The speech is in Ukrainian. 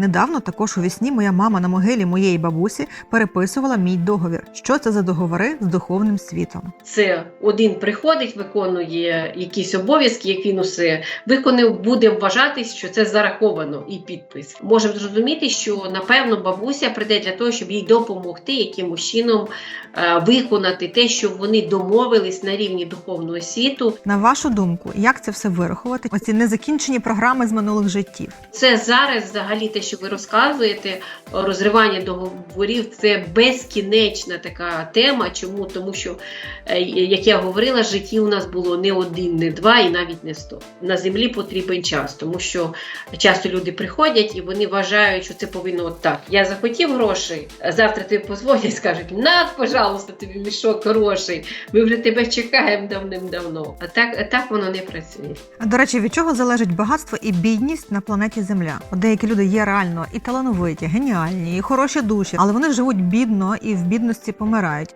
Недавно також у вісні моя мама на могилі моєї бабусі переписувала мій договір. Що це за договори з духовним світом? Це один приходить, виконує якісь обов'язки, як він усе виконав, буде вважатись, що це зараховано і підпис. Можемо зрозуміти, що напевно бабуся прийде для того, щоб їй допомогти якимось чином е, виконати те, що вони домовились на рівні духовного світу. На вашу думку, як це все вирахувати? Оці незакінчені програми з минулих життів. Це зараз, взагалі, те, що ви розказуєте, розривання договорів, це безкінечна така тема. Чому? Тому що, е, як я говорила, життів у нас було не один, не два і навіть не сто. На землі потрібен час, тому що часто люди приходять і вони вважають, що це повинно от так. Я захотів грошей, завтра тобі позвонять, скажуть: на, пожалуйста, тобі мішок грошей. Ми вже тебе чекаємо давним-давно. А так, так воно не працює. А, До речі, від чого залежить багатство і бідність на планеті Земля? Деякі люди є реально і талановиті, геніальні, і хороші душі, але вони живуть бідно і в бідності помирають.